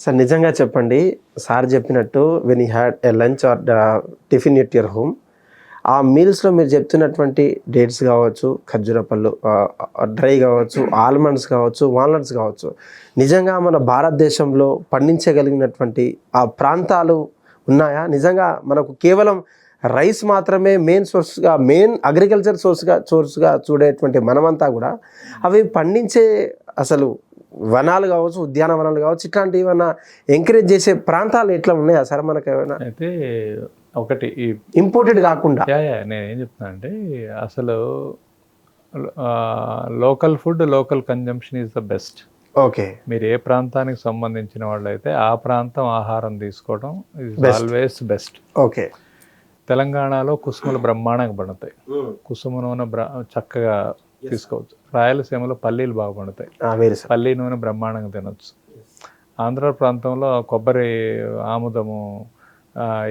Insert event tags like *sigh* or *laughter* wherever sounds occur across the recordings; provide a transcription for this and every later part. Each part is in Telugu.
సార్ నిజంగా చెప్పండి సార్ చెప్పినట్టు when you had a lunch or tiffin at your home ఆ మీల్స్లో మీరు చెప్తున్నటువంటి డేట్స్ కావచ్చు ఖర్జూర పళ్ళు డ్రై కావచ్చు ఆల్మండ్స్ కావచ్చు వాల్నట్స్ కావచ్చు నిజంగా మన భారతదేశంలో పండించగలిగినటువంటి ఆ ప్రాంతాలు ఉన్నాయా? నిజంగా మనకు కేవలం రైస్ మాత్రమే మెయిన్ సోర్స్గా మెయిన్ అగ్రికల్చర్ సోర్స్గా సోర్స్గా చూడేటువంటి మనమంతా కూడా అవి పండించే అసలు వనాలు కావచ్చు ఉద్యానవనాలు కావచ్చు ఇట్లాంటివి ఏమైనా ఎంకరేజ్ చేసే ప్రాంతాలు ఎట్లా ఉన్నాయా సార్? మనకు ఏమైనా అయితే ఒకటి ఈ ఇంపోర్టెడ్ కాకుండా. యా యా నేను ఏం చెప్తున్నా అంటే అసలు local food local consumption is the best okay. మీరు ఏ ప్రాంతానికి సంబంధించిన వాళ్ళైతే ఆ ప్రాంతం ఆహారం తీసుకోవడం ఇస్. Always best okay. తెలంగాణలో కుసుమలు బ్రహ్మాండంగా పండుతాయి. కుసుమ నూనె బ్ర చక్కగా తీసుకోవచ్చు. రాయలసీమలో పల్లీలు బాగా పండుతాయి. పల్లి నూనె బ్రహ్మాండంగా తినొచ్చు. ఆంధ్ర ప్రాంతంలో కొబ్బరి ఆముదము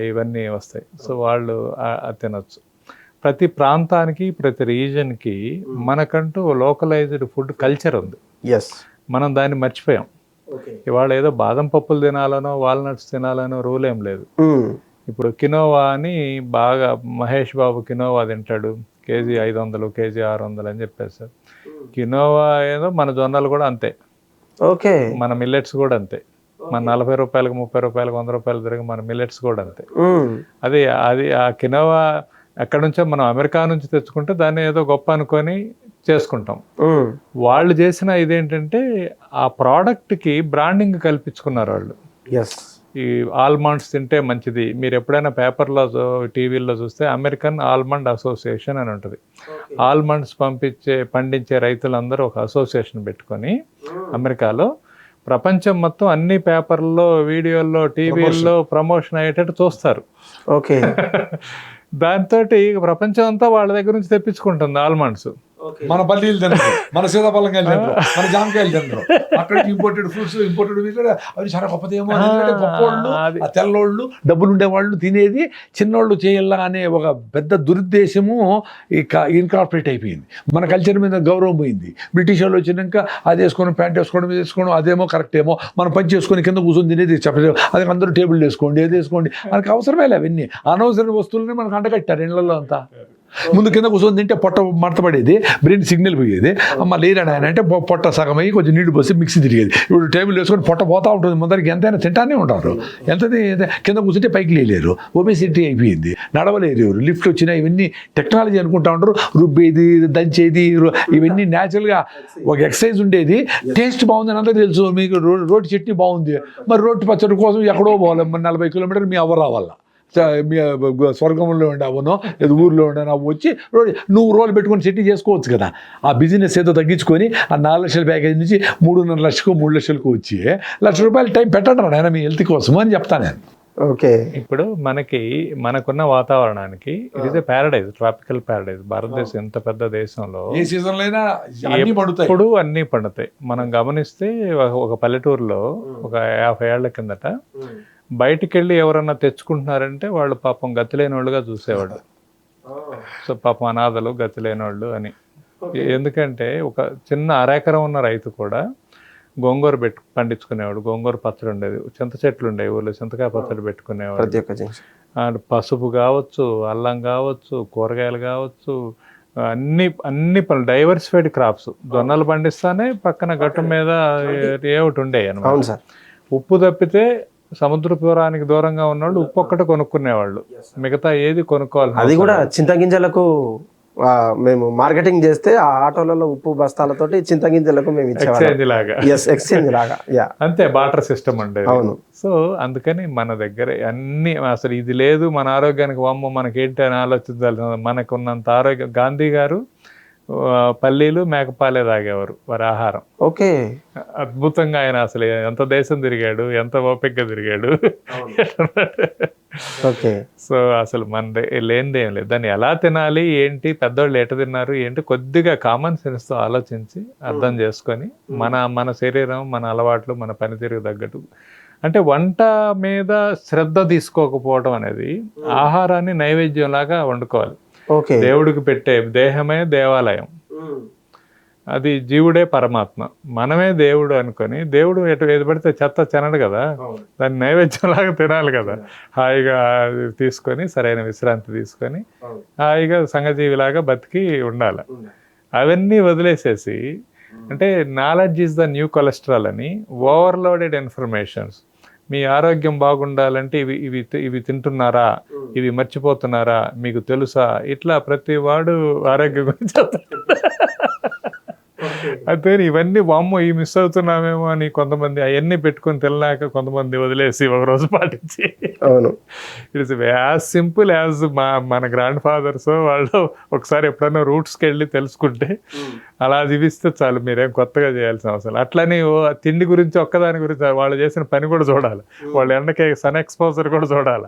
ఇవన్నీ వస్తాయి. సో వాళ్ళు తినొచ్చు. ప్రతి ప్రాంతానికి ప్రతి రీజన్కి మనకంటూ లోకలైజ్డ్ ఫుడ్ కల్చర్ ఉంది. ఎస్ మనం దాన్ని మర్చిపోయాం. ఇవాళ ఏదో బాదం పప్పులు తినాలనో వాల్నట్స్ తినాలనో రూల్ ఏం లేదు ఇప్పుడు కినోవా అని బాగా మహేష్ బాబు కినోవా తింటాడు. కేజీ ఐదు వందలు కేజీ ఆరు వందలు అని చెప్పేసి కినోవా ఏదో మన జొన్నలు కూడా అంతే. ఓకే. మన మిల్లెట్స్ కూడా అంతే. మన నలభై రూపాయలకు ముప్పై రూపాయలకు వంద రూపాయలు తిరిగి మన మిల్లెట్స్ కూడా అంతే. అది అది ఆ కినోవా ఎక్కడి నుంచో మనం అమెరికా నుంచి తెచ్చుకుంటే దాన్ని ఏదో గొప్ప అనుకొని చేసుకుంటాం. వాళ్ళు చేసిన ఇదేంటంటే ఆ ప్రోడక్ట్కి బ్రాండింగ్ కల్పించుకున్నారు వాళ్ళు. ఎస్ ఈ ఆల్మండ్స్ తింటే మంచిది. మీరు ఎప్పుడైనా పేపర్లో టీవీల్లో చూస్తే అమెరికన్ ఆల్మండ్ అసోసియేషన్ అని ఉంటుంది. ఆల్మండ్స్ పంపించే పండించే రైతులందరూ ఒక అసోసియేషన్ పెట్టుకొని అమెరికాలో ప్రపంచం మొత్తం అన్ని పేపర్లలో వీడియోల్లో టీవీల్లో ప్రమోషన్. అయ్యేటట్టు చూస్తారు. ఓకే. *laughs* దాంతో ప్రపంచం అంతా వాళ్ళ దగ్గర నుంచి తెప్పించుకుంటుంది ఆల్మండ్స్. మన పల్లీలు తినరు మన సీతాఫలంకాయలు తినరు మన జామకాయలు తినరు. అక్కడ ఇంపోర్టెడ్ ఫ్రూట్స్ ఇంపోర్టెడ్ అవి చాలా గొప్పదేమో అని ఎందుకంటే గొప్పోళ్ళు అది. ఆ తెల్లోళ్ళు డబ్బులు ఉండేవాళ్ళు తినేది చిన్నోళ్ళు చేయాల అనే ఒక పెద్ద దురుద్దేశము ఇక ఇన్కార్పొరేట్ అయిపోయింది. మన కల్చర్ మీద గౌరవం పోయింది. బ్రిటిష్ వాళ్ళు వచ్చినాక అది వేసుకోవడం ప్యాంట్ వేసుకోవడం ఇది వేసుకోవడం అదేమో కరెక్ట్ ఏమో. మనం పని చేసుకొని కింద కూర్చొని తినేది చెప్పలేదు. అది అందరూ టేబుల్ వేసుకోండి ఏది వేసుకోండి. మనకు అవసరమే లేవు అవన్నీ. అనవసరమైన వస్తువులని మనకు అంటగట్టారు ఇళ్ళలో అంతా. ముందు కింద కూర్చొని తింటే పొట్ట మడతపడేది బ్రెయిన్ సిగ్నల్ పోయేది. అమ్మ లేరాడు ఆయన అంటే పొట్ట సగం అయ్యి కొంచెం నీళ్ళు పోసి మిక్సీ తిరిగేది. ఇప్పుడు టేబుల్ వేసుకొని పొట్ట పోతా ఉంటుంది ముందరికి ఎంతైనా తింటానే ఉంటారు. ఎంత కింద కూర్చుంటే పైకి లేలేరు. ఒబేసిటీ అయిపోయింది. నడవలేరు ఎవరు. లిఫ్ట్ వచ్చినా ఇవన్నీ టెక్నాలజీ అనుకుంటా ఉంటారు. రుబ్బేది దంచేది ఇవన్నీ న్యాచురల్గా ఒక ఎక్సర్సైజ్ ఉండేది. టేస్ట్ బాగుందని అందరూ తెలుసు. మీకు రోడ్ చట్నీ బాగుంది. మరి రోడ్డు పచ్చడి కోసం ఎక్కడో పోవాలి. మరి నలభై కిలోమీటర్లు మీ అవ్వ రావాలా? స్వర్గంలో ఉండే అవనో లేదా ఊర్లో ఉండే అవ్వ వచ్చి నువ్వు రోల్ పెట్టుకొని చట్నీ చేసుకోవచ్చు కదా. ఆ బిజినెస్ ఏదో తగ్గించుకొని ఆ నాలుగు లక్షల ప్యాకేజ్ నుంచి మూడున్నర లక్షకు మూడు లక్షలకు వచ్చి లక్ష రూపాయలు టైం పెట్టండి నాయన మీ హెల్త్ కోసం అని చెప్తాను నేను. ఓకే. ఇప్పుడు మనకి మనకున్న వాతావరణానికి ఇది ఇస్ ప్యారడైజ్ ట్రాపికల్ ప్యారడైజ్ భారతదేశం ఎంత పెద్ద దేశంలో ఏ సీజన్లో అయినా అన్ని పడుతాయి. ఎప్పుడు అన్నీ పండుతాయి. మనం గమనిస్తే ఒక- ఒక పల్లెటూరులో ఒక యాభై ఏళ్ళ కిందట బయటికి వెళ్ళి ఎవరన్నా తెచ్చుకుంటున్నారంటే వాళ్ళు పాపం గతి లేని వాళ్ళుగా చూసేవాడు *laughs* సో పాపం అనాథలు గతి లేని వాళ్ళు అని ఎందుకంటే ఒక చిన్న అరెకరం ఉన్న రైతు కూడా గోంగూర పెట్టు పండించుకునేవాడు. గోంగూర పచ్చడి ఉండేది. చింత చెట్లు ఉండేవి ఊళ్ళో చింతకాయ పచ్చడి పెట్టుకునేవాడు. ప్రతి ఒక్క జంక్షన్ ఆ, పసుపు కావచ్చు అల్లం కావచ్చు కూరగాయలు కావచ్చు అన్ని అన్ని పనులు డైవర్సిఫైడ్ క్రాప్స్. జొన్నలు పండిస్తానే పక్కన గట్టు మీద ఏ ఒకటి ఉండే అనమాట అవును సార్. ఉప్పు తప్పితే సముద్ర పురానికి దూరంగా ఉన్నవాళ్ళు ఉప్పు ఒక్కటి కొనుక్కునేవాళ్ళు. మిగతా ఏది కొనుక్కోవాలి అది కూడా చింతగింజలకు ఆ, మేము మార్కెటింగ్ చేస్తే ఆ ఆటోలలో ఉప్పు బస్తాలతోటి చింతగింజలకు మేము ఎక్స్చేంజ్ లాగా. ఎస్ ఎక్స్చేంజ్ లాగా యా అంతే బాటర్ సిస్టమ్ ఉండేది. అవును. సో అందుకని మన దగ్గర అన్ని అసలు ఇది లేదు మన ఆరోగ్యానికి వామ్మ మనకేంటి అని ఆలోచించాలి మనకున్నంత ఆరోగ్యం. గాంధీ గారు పల్లీలు మేకపాలే తాగేవారు వారి ఆహారం. ఓకే. అద్భుతంగా ఆయన అసలు ఎంత దేశం తిరిగాడు ఎంత ఓపికగా తిరిగాడు. *laughs* ఓకే. సో అసలు మన లేనిది ఏం లేదు. దాన్ని ఎలా తినాలి ఏంటి పెద్దోళ్ళు ఎట తిన్నారు ఏంటి కొద్దిగా కామన్ సెన్స్తో ఆలోచించి అర్థం చేసుకొని మన మన శరీరం మన అలవాట్లు మన పనితీరుకు తగ్గట్టు. అంటే వంట మీద శ్రద్ధ తీసుకోకపోవడం అనేది ఆహారాన్ని నైవేద్యం లాగా వండుకోవాలి. దేవుడికి పెట్టే దేహమే దేవాలయం. అది జీవుడే పరమాత్మ. మనమే దేవుడు అనుకొని దేవుడు ఎటు ఏది పడితే చెత్త తినడు కదా. దాన్ని నైవేద్యంలాగా తినాలి కదా. హాయిగా అది తీసుకొని సరైన విశ్రాంతి తీసుకొని హాయిగా సంఘజీవిలాగా బతికి ఉండాలి. అవన్నీ వదిలేసేసి అంటే knowledge is the new cholesterol అని ఓవర్లోడెడ్ ఇన్ఫర్మేషన్స్ మీ ఆరోగ్యం బాగుండాలంటే ఇవి ఇవి ఇవి తింటున్నారా? ఇవి మర్చిపోతున్నారా? మీకు తెలుసా? ఇట్లా ప్రతి వాడు ఆరోగ్యం గురించి. అయితే ఇవన్నీ వామ్మో ఈ మిస్ అవుతున్నామేమో అని కొంతమంది అవన్నీ పెట్టుకొని తినలేక కొంతమంది వదిలేసి ఒక రోజు పాటించి. అవును. ఇట్స్ యాజ్ సింపుల్ యాజ్ మా మన గ్రాండ్ ఫాదర్స్ వాళ్ళు ఒకసారి ఎప్పుడైనా రూట్స్కి వెళ్ళి తెలుసుకుంటే అలా జీవిస్తే చాలు మీరేం కొత్తగా చేయాల్సిన అవసరం. అట్లని తిండి గురించి ఒక్కదాని గురించి వాళ్ళు చేసిన పని కూడా చూడాలి. వాళ్ళ ఎండకి సన్ ఎక్స్పోజర్ కూడా చూడాలి.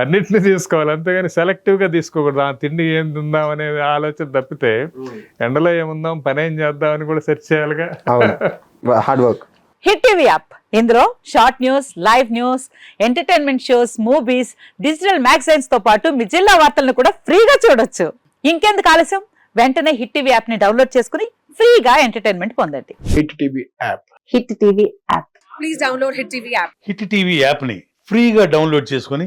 అన్నిటిని తీసుకోవాలి. అంతేగాని సెలెక్టివ్గా తీసుకోకూడదు. ఆ తిండి ఏం తిందాం అనే ఆలోచన తప్పితే ఎండలో ఏముందాం పని ఏం చేద్దాం అని కూడా సెర్చ్ చేయాలిగా. అవును. *laughs* Hard work. Hit TV app. ఇందులో short news live news entertainment shows movies digital మ్యాగజైన్స్తో పాటు మీ జిల్లా వార్తలను కూడా ఫ్రీగా చూడొచ్చు. ఇంకెందుకు ఆలస్యం? వెంటనే హిట్ టీవీ యాప్ని డౌన్లోడ్ చేసుకుని ఫ్రీగా ఎంటర్టైన్మెంట్ పొందండి. Hit TV app. Hit TV app. Please download Hit TV app. Hit TV యాప్ని ఫ్రీగా డౌన్లోడ్ చేసుకొని